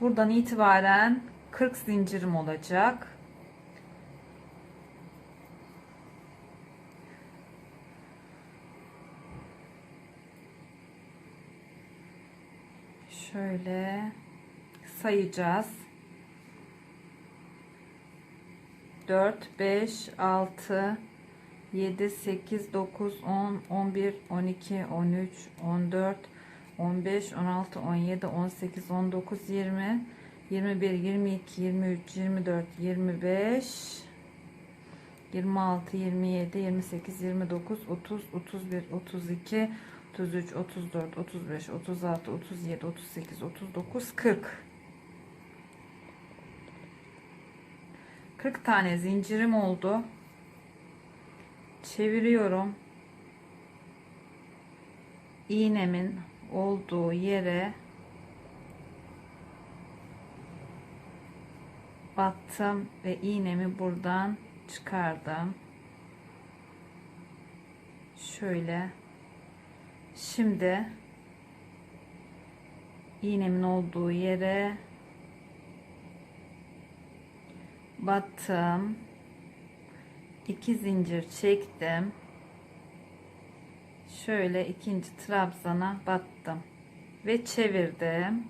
Buradan itibaren 40 zincirim olacak. Şöyle sayacağız. 4 5 6 7 8 9 10 11 12 13 14 15 16 17 18 19 20 21 22 23 24 25 26 27 28 29 30 31 32 33 34 35 36 37 38 39 40 40 tane zincirim oldu. Çeviriyorum. İğnemin olduğu yere battım ve iğnemi buradan çıkardım. Şöyle. Şimdi iğnemin olduğu yere battım. İki zincir çektim şöyle ikinci trabzana battım ve çevirdim.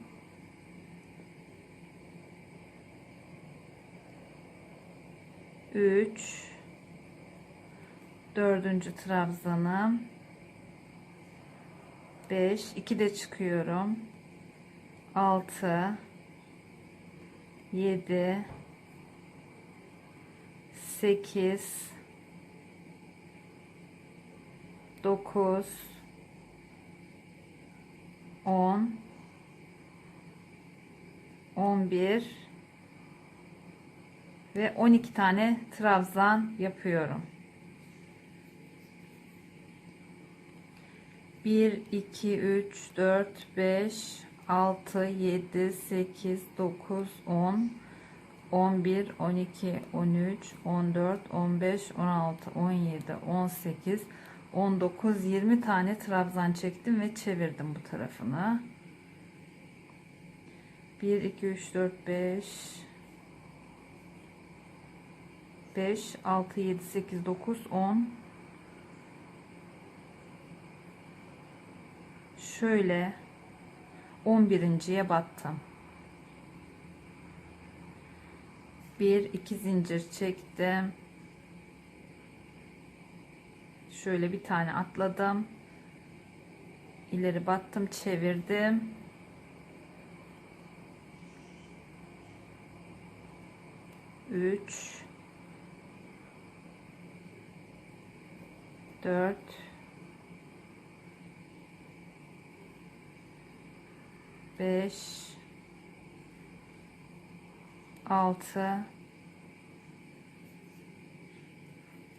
Üç. Dördüncü trabzanım. 5 2 de çıkıyorum. 6 7 8 9 10 11 ve 12 tane trabzan yapıyorum. 1 2 3 4 5 6 7 8 9 10 11 12 13 14 15 16 17 18 19 20 tane trabzan çektim ve çevirdim bu tarafını 1 2 3 4 5 5 6 7 8 9 10 şöyle 11.ye battım. 1 2 zincir çektim şöyle bir tane atladım. İleri battım çevirdim. Üç. Dört. Beş. Altı.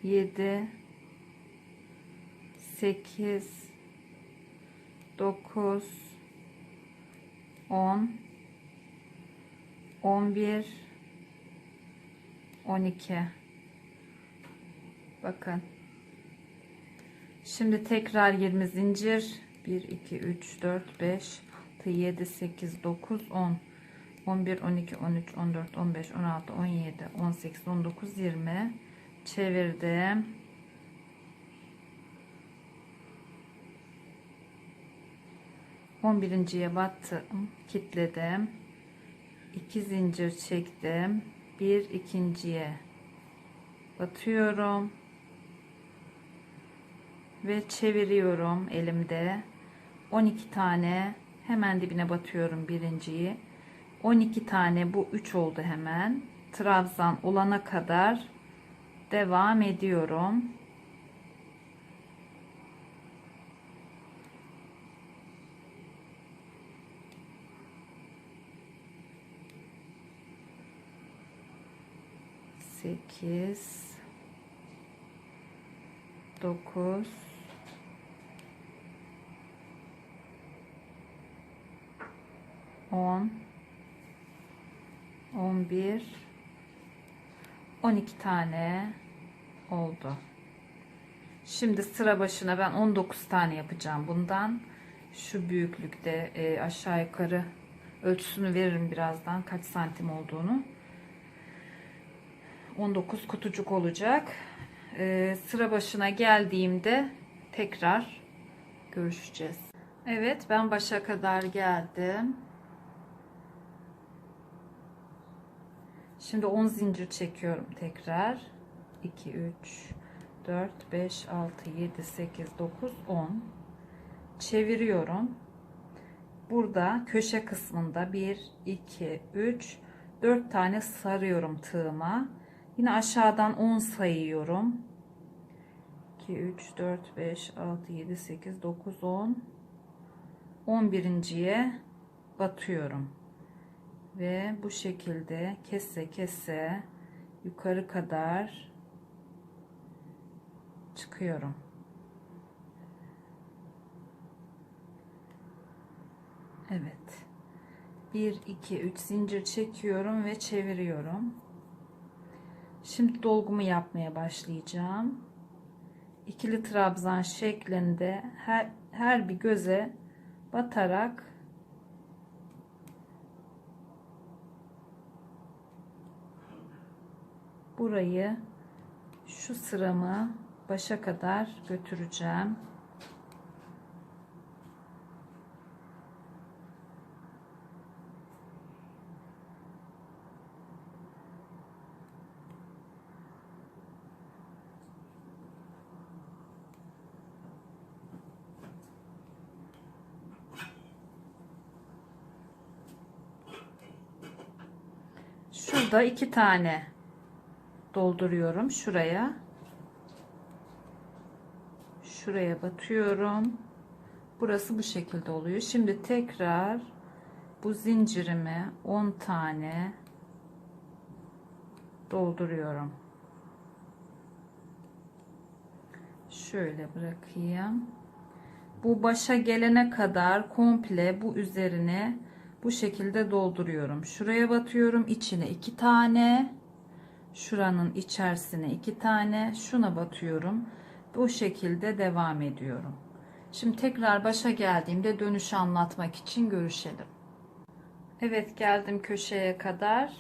Yedi 8 9 10 11 12 bakın. Şimdi tekrar 20 zincir. 1 2 3 4 5 6 7 8 9 10 11 12 13 14 15 16 17 18 19 20 çevirdim 11.ye battım kilitledim 2 zincir çektim bir ikinciye batıyorum ve çeviriyorum elimde. 12 tane hemen dibine batıyorum birinciyi. 12 tane bu 3 oldu hemen. Trabzan olana kadar devam ediyorum sekiz dokuz on on bir on iki tane oldu. Şimdi sıra başına ben 19 tane yapacağım bundan. Şu büyüklükte e, aşağı yukarı Ölçüsünü veririm birazdan kaç santim olduğunu. 19 kutucuk olacak. Ee, sıra başına geldiğimde tekrar görüşeceğiz. Evet ben başa kadar geldim. Şimdi 10 zincir çekiyorum tekrar. 2 3 4 5 6 7 8 9 10 çeviriyorum. Burada köşe kısmında 1 2 3 4 tane sarıyorum tığıma. Yine aşağıdan 10 sayıyorum. 2 3 4 5 6 7 8 9 10 11.ye batıyorum ve bu şekilde kese kese yukarı kadar çıkıyorum. Evet. 1 2 3 zincir çekiyorum ve çeviriyorum. Şimdi dolgumu yapmaya başlayacağım. İkili trabzan şeklinde her her bir göze batarak burayı şu sıramı başa kadar götüreceğim. Şurada iki tane dolduruyorum şuraya. Şuraya batıyorum. Burası bu şekilde oluyor. Şimdi tekrar bu zincirimi 10 tane dolduruyorum. Şöyle bırakayım. Bu başa gelene kadar komple bu üzerine bu şekilde dolduruyorum. Şuraya batıyorum. içine iki tane. Şuranın içerisine iki tane. Şuna batıyorum. Bu şekilde devam ediyorum. Şimdi tekrar başa geldiğimde dönüşü anlatmak için görüşelim. Evet geldim köşeye kadar.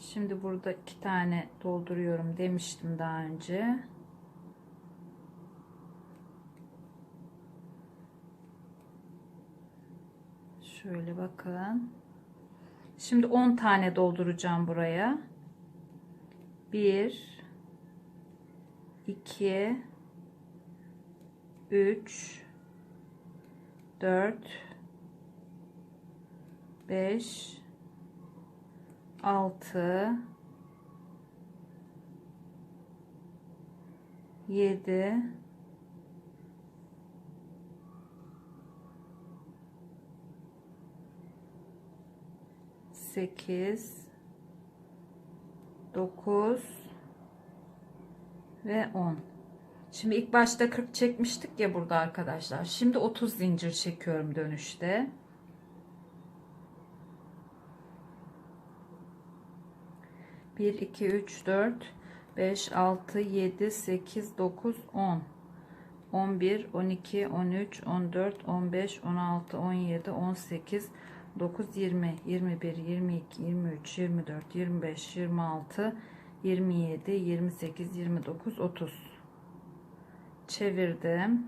Şimdi burada iki tane dolduruyorum demiştim daha önce. Şöyle bakın. Şimdi 10 tane dolduracağım buraya. 1 2 3 4 5 6 7 8 9 ve 10 şimdi ilk başta 40 çekmiştik ya burada arkadaşlar. Şimdi 30 zincir çekiyorum dönüşte. Bir, iki, üç, dört, beş, altı, yedi, sekiz, dokuz, on. 11, 12, 13, 14, 15, 16, 17, 18, 9, 20, 21, 22, 23, 24, 25, 26, 27, 28, 29, 30. Çevirdim.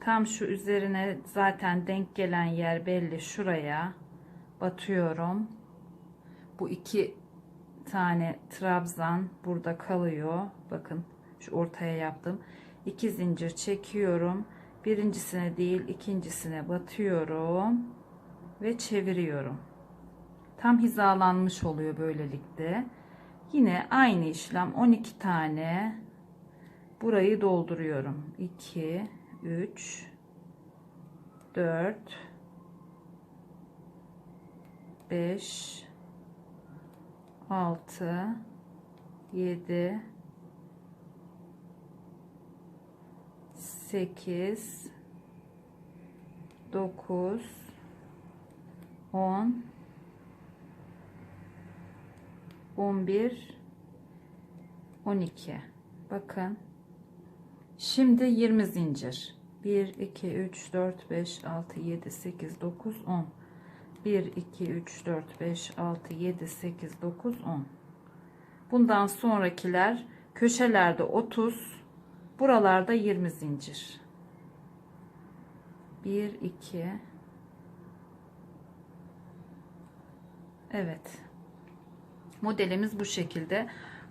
Tam şu üzerine zaten denk gelen yer belli. Şuraya batıyorum. Bu iki tane trabzan burada kalıyor. Bakın şu ortaya yaptım. İki zincir çekiyorum birincisine değil ikincisine batıyorum ve çeviriyorum. Tam hizalanmış oluyor böylelikle. Yine aynı işlem 12 tane burayı dolduruyorum. 2 3 4 5 6 7 8 9 10 11 12 bakın. Şimdi 20 zincir. 1 2 3 4 5 6 7 8 9 10 1 2 3 4 5 6 7 8 9 10 bundan sonrakiler köşelerde 30 buralarda 20 zincir. 1 2 Evet. Modelimiz bu şekilde.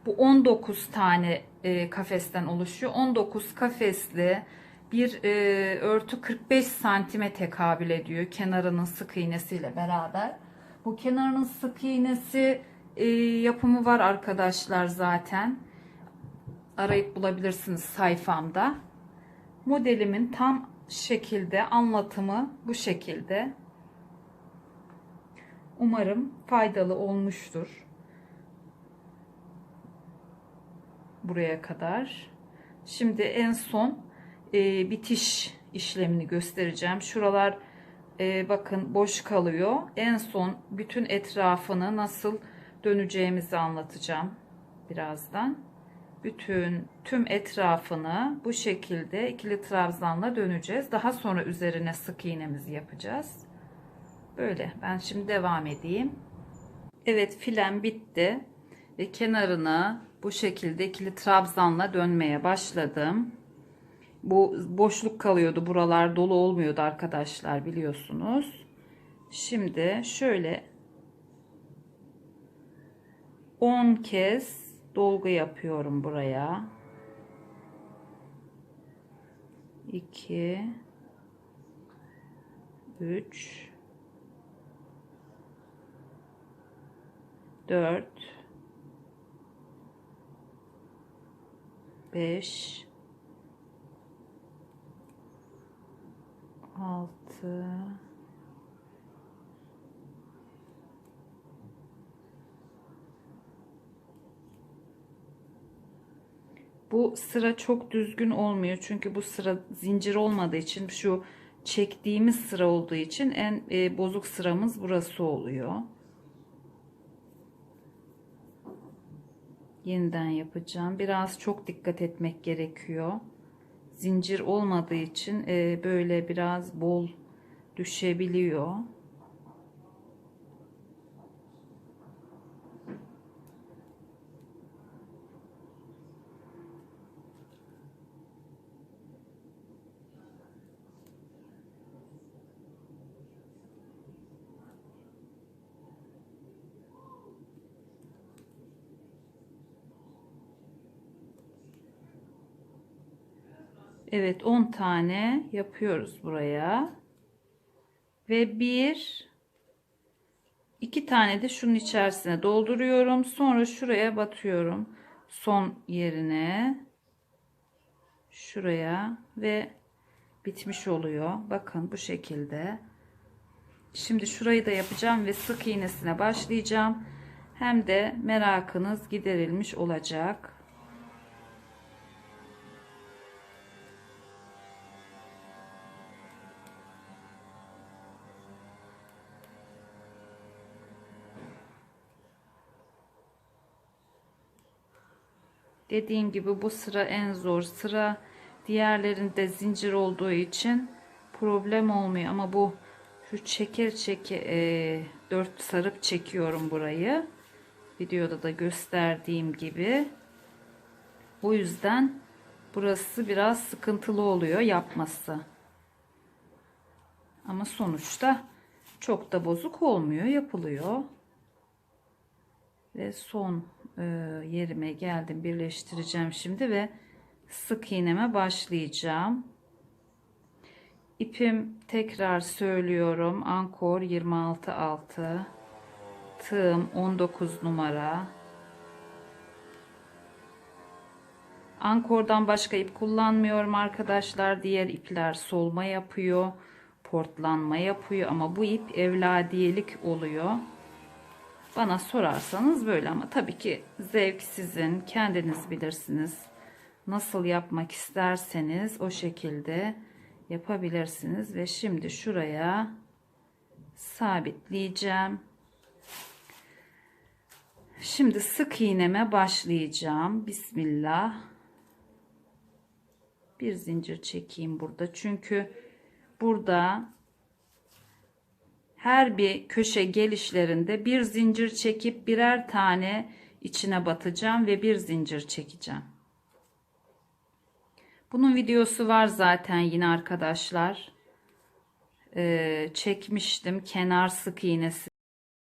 Bu 19 tane e, kafesten oluşuyor. 19 kafesli bir e, örtü 45 santime tekabül ediyor kenarının sık iğnesiyle beraber. Bu kenarının sık iğnesi e, yapımı var arkadaşlar zaten. Arayıp bulabilirsiniz sayfamda. Modelimin tam şekilde anlatımı bu şekilde. Umarım faydalı olmuştur. Buraya kadar. Şimdi en son e, bitiş işlemini göstereceğim. Şuralar e, bakın boş kalıyor. En son bütün etrafını nasıl döneceğimizi anlatacağım birazdan. Bütün tüm etrafını bu şekilde ikili trabzanla döneceğiz. Daha sonra üzerine sık iğnemizi yapacağız. Böyle ben şimdi devam edeyim. Evet filem bitti ve kenarını bu şekilde ikili trabzanla dönmeye başladım bu boşluk kalıyordu. Buralar dolu olmuyordu arkadaşlar biliyorsunuz. Şimdi şöyle 10 kez dolgu yapıyorum buraya. 2 3 4 5 altı Bu sıra çok düzgün olmuyor. Çünkü bu sıra zincir olmadığı için şu çektiğimiz sıra olduğu için en e, bozuk sıramız burası oluyor. Yeniden yapacağım. Biraz çok dikkat etmek gerekiyor zincir olmadığı için e, böyle biraz bol düşebiliyor. Evet 10 tane yapıyoruz buraya. Ve bir iki tane de şunun içerisine dolduruyorum. Sonra şuraya batıyorum. Son yerine şuraya ve bitmiş oluyor. Bakın bu şekilde. Şimdi şurayı da yapacağım ve sık iğnesine başlayacağım. Hem de merakınız giderilmiş olacak. Dediğim gibi bu sıra en zor sıra. Diğerlerinde zincir olduğu için problem olmuyor ama bu şu çeker çeke e, 4 sarıp çekiyorum burayı. Videoda da gösterdiğim gibi. O yüzden burası biraz sıkıntılı oluyor yapması. Ama sonuçta çok da bozuk olmuyor yapılıyor. Ve son e, yerime geldim. Birleştireceğim şimdi ve sık iğneme başlayacağım. İpim tekrar söylüyorum. Ankor 26 6. Tığım 19 numara. Ankordan başka ip kullanmıyorum arkadaşlar. Diğer ipler solma yapıyor. Portlanma yapıyor ama bu ip evladiyelik oluyor. Bana sorarsanız böyle ama tabii ki zevk sizin. Kendiniz bilirsiniz. Nasıl yapmak isterseniz o şekilde yapabilirsiniz. Ve şimdi şuraya sabitleyeceğim. Şimdi sık iğneme başlayacağım. Bismillah. bir zincir çekeyim burada. Çünkü burada her bir köşe gelişlerinde bir zincir çekip birer tane içine batacağım ve bir zincir çekeceğim. Bunun videosu var zaten yine arkadaşlar. Ee, çekmiştim kenar sık iğnesi